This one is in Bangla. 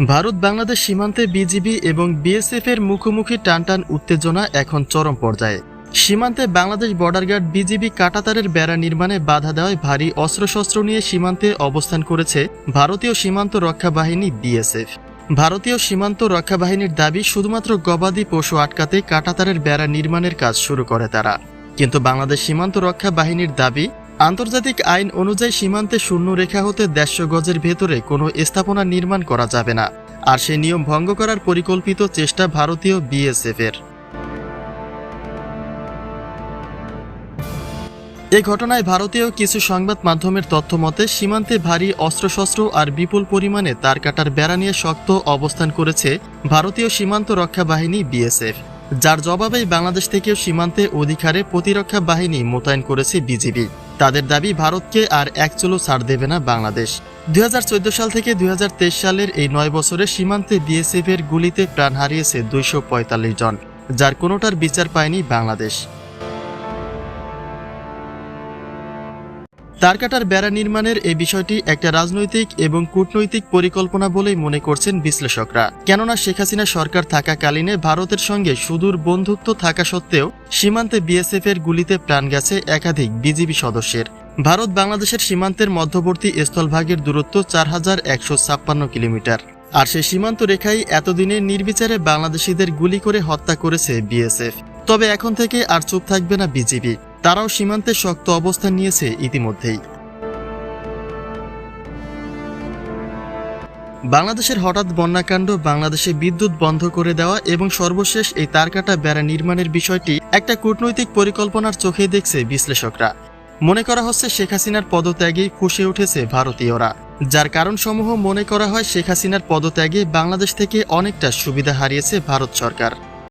ভারত বাংলাদেশ সীমান্তে বিজিবি এবং বিএসএফ এর মুখোমুখি টানটান উত্তেজনা এখন চরম পর্যায়ে। সীমান্তে বাংলাদেশ বর্ডার গার্ড বিজিবি কাটাতারের বেড়া নির্মাণে বাধা দেওয়ায় ভারী অস্ত্রশস্ত্র নিয়ে সীমান্তে অবস্থান করেছে ভারতীয় সীমান্ত রক্ষা বাহিনী বিএসএফ। ভারতীয় সীমান্ত রক্ষা বাহিনীর দাবি, শুধুমাত্র গবাদি পশু আটকাতে কাটাতারের বেড়া নির্মাণের কাজ শুরু করে তারা। কিন্তু বাংলাদেশ সীমান্ত রক্ষা বাহিনীর দাবি আন্তর্জাতিক আইন অনুযায়ী সীমান্তে শূন্য রেখা হতে দেড়শো গজের ভেতরে কোনো স্থাপনা নির্মাণ করা যাবে না। আর সেই নিয়ম ভঙ্গ করার পরিকল্পিত চেষ্টা ভারতীয় বিএসএফ এর এ ঘটনায় ভারতীয় কিছু সংবাদ মাধ্যমের তথ্য মতে, সীমান্তে ভারী অস্ত্রশস্ত্র আর বিপুল পরিমাণে তার কাটার বেড়া নিয়ে শক্ত অবস্থান করেছে ভারতীয় সীমান্ত রক্ষা বাহিনী বিএসএফ। যার জবাবেই বাংলাদেশ থেকেও সীমান্তে অধিকারে প্রতিরক্ষা বাহিনী মোতায়েন করেছে বিজিবি। তাদের দাবি ভারতকে আর এক চুলো ছাড় দেবে না বাংলাদেশ। দুই হাজার চৌদ্দ সাল থেকে দুই হাজার তেইশ সালের এই নয় বছরে সীমান্তে বিএসএফ এর গুলিতে প্রাণ হারিয়েছে দুইশ পঁয়তাল্লিশ জন, যার কোনোটার বিচার পায়নি বাংলাদেশ। তারকাটার বেড়া নির্মাণের এই বিষয়টি একটা রাজনৈতিক এবং কূটনৈতিক পরিকল্পনা বলেই মনে করছেন বিশ্লেষকরা। কেননা শেখ হাসিনা সরকার থাকাকালীনে ভারতের সঙ্গে সুদূর বন্ধুত্ব থাকা সত্ত্বেও সীমান্তে বিএসএফ এর গুলিতে প্রাণ গেছে একাধিক বিজিবি সদস্যের। ভারত বাংলাদেশের সীমান্তের মধ্যবর্তী স্থলভাগের দূরত্ব চার হাজার একশো ছাপ্পান্ন কিলোমিটার। আর সেই সীমান্ত রেখাই এতদিনে নির্বিচারে বাংলাদেশিদের গুলি করে হত্যা করেছে বিএসএফ। তবে এখন থেকে আর চুপ থাকবে না বিজিবি। তারাও সীমান্তে শক্ত অবস্থান নিয়েছে ইতিমধ্যেই। বাংলাদেশের হঠাৎ বন্যাকাণ্ড বাংলাদেশে বিদ্যুৎ বন্ধ করে দেওয়া এবং সর্বশেষ এই তারকাটা বেড়া নির্মাণের বিষয়টি একটা কূটনৈতিক পরিকল্পনার চোখে দেখছে বিশ্লেষকরা। মনে করা হচ্ছে শেখ হাসিনার পদত্যাগে ফুসে উঠেছে ভারতীয়রা। যার কারণসমূহ মনে করা হয় শেখ হাসিনার পদত্যাগে বাংলাদেশ থেকে অনেকটা সুবিধা হারিয়েছে ভারত সরকার।